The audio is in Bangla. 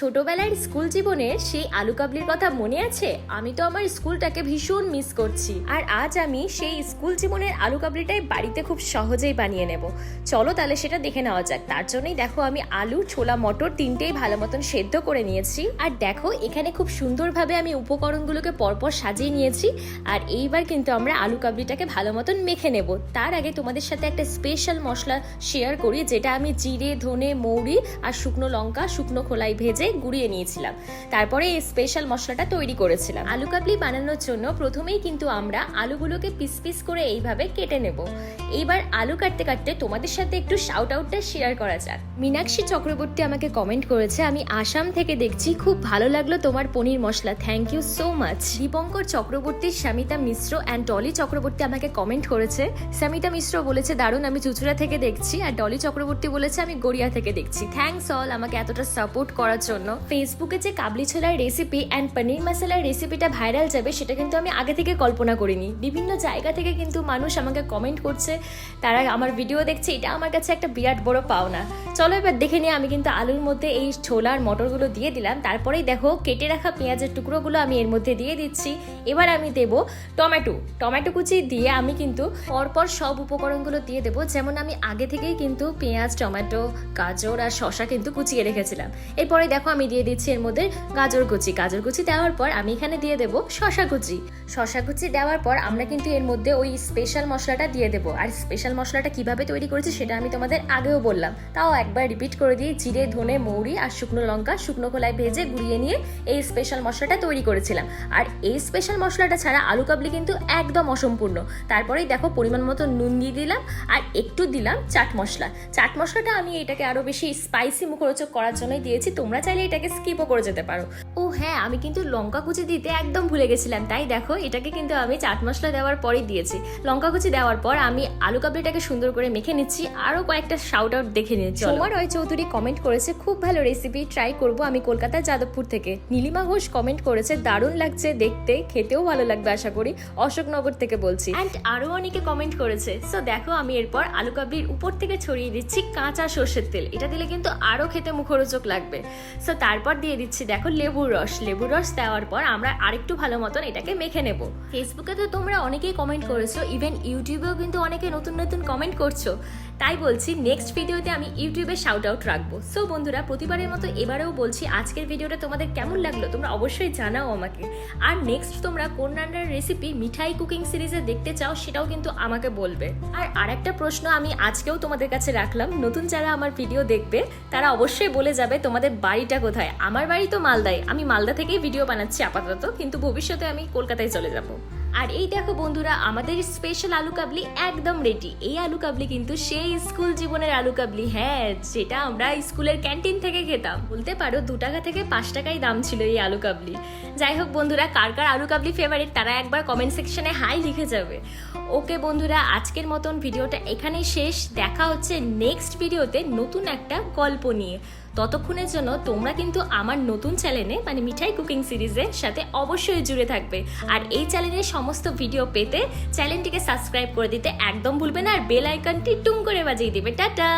ছোটবেলার স্কুল জীবনের সেই আলু কাবলির কথা মনে আছে? আমি তো আমার স্কুলটাকে ভীষণ মিস করছি। আর আজ আমি সেই স্কুল জীবনের আলু কাবলিটাই বাড়িতে খুব সহজেই বানিয়ে নেব। চলো তাহলে সেটা দেখে নেওয়া যাক। তার জন্যই দেখো আমি আলু, ছোলা, মটর তিনটেই ভালো মতন সেদ্ধ করে নিয়েছি। আর দেখো এখানে খুব সুন্দরভাবে আমি উপকরণগুলোকে পরপর সাজিয়ে নিয়েছি। আর এইবার কিন্তু আমরা আলু কাবলিটাকে ভালো মতন মেখে নেব। তার আগে তোমাদের সাথে একটা স্পেশাল মশলা শেয়ার করি, যেটা আমি জিরে, ধনে, মৌরি আর শুকনো লঙ্কা, শুকনো খোলাই ভেজে গুঁড়িয়ে নিয়েছিলাম। তারপরে এই স্পেশাল মশলাটা তৈরি করেছিলাম। আলু কাবলি বানানোর জন্য প্রথমেই কিন্তু আমরা আলুগুলোকে পিস পিস করে এইভাবে কেটে নেব। এইবার আলু কাটতে কাটতে তোমাদের সাথে একটু শাউট আউটটা শেয়ার করা যাক। মীনাক্ষী চক্রবর্তী আমাকে কমেন্ট করেছে, আমি আসাম থেকে দেখছি, খুব ভালো লাগল তোমার paneer masala thank you so much Dipankar Chakraborty Shamita Mishra and Dolly Chakraborty আমাকে কমেন্ট করেছে শামিতা মিশ্র বলেছে, দারুণ, আমি চুচুড়া থেকে দেখছি। আর ডলি চক্রবর্তী বলেছে, আমি গড়িয়া থেকে দেখছি। থ্যাংকস অল আমাকে এতটা সাপোর্ট করার জন্য। ফেসবুকে যে কাবলি ছোলার রেসিপি অ্যান্ড পনির মশলার রেসিপিটা ভাইরাল যাবে, সেটা কিন্তু আমি আগে থেকে কল্পনা করিনি। বিভিন্ন জায়গা থেকে কিন্তু মানুষ আমাকে কমেন্ট করছে, তারা আমার ভিডিও দেখছে, এটা আমার কাছে একটা বিরাট বড় পাওনা। চলো এবার দেখে নিয়ে আমি কিন্তু আলুর মধ্যে এই ছোলার মটরগুলো দিয়ে দিলাম। তারপরেই দেখো, কেটে রাখা পেঁয়াজের টুকরোগুলো আমি এর মধ্যে দিয়ে দিচ্ছি। এবার আমি দেব টমেটো। টমেটো কুচি দিয়ে আমি কিন্তু পরপর সব উপকরণগুলো দিয়ে দেবো। যেমন আমি আগে থেকেই কিন্তু পেঁয়াজ, টমেটো, গাজর আর শশা কিন্তু কুচিয়ে রেখেছিলাম। এরপরে দেখো আমি দিয়ে দিচ্ছি এর মধ্যে গাজর কুচি। গাজর কুচি দেওয়ার পর আমি এখানে দিয়ে দেবো শশা কুচি। শশা কুচি দেওয়ার পর আমরা কিন্তু এর মধ্যে ওই স্পেশাল মশলাটা দিয়ে দেবো। আর স্পেশাল মশলাটা কীভাবে তৈরি করেছি সেটা আমি তোমাদের আগেও বললাম। তাও একবার রিপিট করে দিই জিরে, ধনে, মৌরি আর শুকনো লঙ্কা, শুকনো খোলায় ভেজে গুঁড়িয়ে নিয়ে এই স্পেশাল মশলাটা তৈরি করেছিলাম। আর এই স্পেশাল মশলাটা ছাড়া আলু কাবলি কিন্তু একদম অসম্পূর্ণ। তারপরেই দেখো, পরিমাণ মতো নুন দিয়ে দিলাম আর একটু দিলাম চাট মশলা। চাট মশলাটা আমি এটাকে আরও বেশি স্পাইসি মুখরোচক করার জন্যই দিয়েছি। তোমরা চাইলে এটাকে স্কিপও করে যেতে পারো। ও হ্যাঁ আমি কিন্তু লঙ্কা কুচি দিতে একদম ভুলে গেছিলাম। তাই দেখো এটাকে কিন্তু আমি চাট মশলা দেওয়ার পরেই দিয়েছি। লঙ্কা কুচি দেওয়ার পর আমি আলু কাবলিটাকে সুন্দর করে মেখে নিচ্ছি। আরও কয়েকটা শাউট আউট দেখে নিচ্ছি সোমা রয় চৌধুরী কমেন্ট করেছে খুব ভালো রেসিপি ট্রাই করব আমি কলকাতার যাদবপুর থেকে। নীলিমা ঘোষ কমেন্ট করেছে দারুণ লাগছে দেখতে খেতেও ভালো লাগবে আশা করি। অশোকনগর থেকে বলছি। অ্যান্ড আরও অনেকে কমেন্ট করেছে সো দেখো আমি এরপর আলু কাবলির উপর থেকে ছড়িয়ে দিচ্ছি কাঁচা সর্ষের তেল। এটা দিলে কিন্তু আরও খেতে মুখরোচক লাগবে। সো তারপর দিয়ে দিচ্ছি, দেখো, লেবুর রস। লেবুর রস দেওয়ার পর আমরা আরেকটু ভালো মতন এটাকে মেখে নেব। ফেসবুকে তো তোমরা অনেকেই কমেন্ট করেছ ইভেন ইউটিউবেও কিন্তু অনেকে নতুন নতুন কমেন্ট করছ। তাই বলছি নেক্সট ভিডিওতে আমি ইউটিউবে শাউট আউট রাখব। সো বন্ধুরা, প্রতিবারের মতো এবারেও বলছি আজকের ভিডিওটা তোমাদের কেমন লাগল তোমরা অবশ্যই জানাও আমাকে। আর নেক্সট তোমরা কোন রান্নার রেসিপি মিঠাই কুকিং সিরিজে দেখতে চাও সেটাও কিন্তু আমাকে বলবে। আর আরেকটা প্রশ্ন আমি আজকেও তোমাদের কাছে রাখলাম, নতুন যারা আমার ভিডিও দেখবে, তারা অবশ্যই বলে যাবে তোমাদের বাড়িটা কোথায়? আমার বাড়ি তো মালদায়, আমি মালদা থেকেই ভিডিও বানাচ্ছি আপাতত, কিন্তু ভবিষ্যতে আমি কলকাতায় চলে যাব। আর এই দেখো বন্ধুরা, আমাদের স্পেশাল আলু কাবলি একদম রেডি এই আলু কাবলি কিন্তু সেই স্কুল জীবনের আলু কাবলি। হ্যাঁ যেটা আমরা স্কুলের ক্যান্টিন থেকে খেতাম। বলতে পারো, দু টাকা থেকে পাঁচ টাকাই দাম ছিল এই আলু কাবলি। যাই হোক বন্ধুরা, কার কার আলু কাবলি ফেভারিট তারা একবার কমেন্ট সেকশনে হাই লিখে যাবে। ওকে বন্ধুরা, আজকের মতন ভিডিওটা এখানেই শেষ। দেখা হচ্ছে নেক্সট ভিডিওতে নতুন একটা গল্প নিয়ে। ততক্ষণের জন্য তোমরা কিন্তু আমার নতুন চ্যানেলে মানে মিঠাই কুকিং সিরিজের সাথে অবশ্যই জুড়ে থাকবে। আর এই চ্যানেলের সমস্ত ভিডিও পেতে চ্যানেলটিকে সাবস্ক্রাইব করে দিতে একদম ভুলবে না আর বেল আইকনটি টুম করে বাজিয়ে দিবে। টাটা!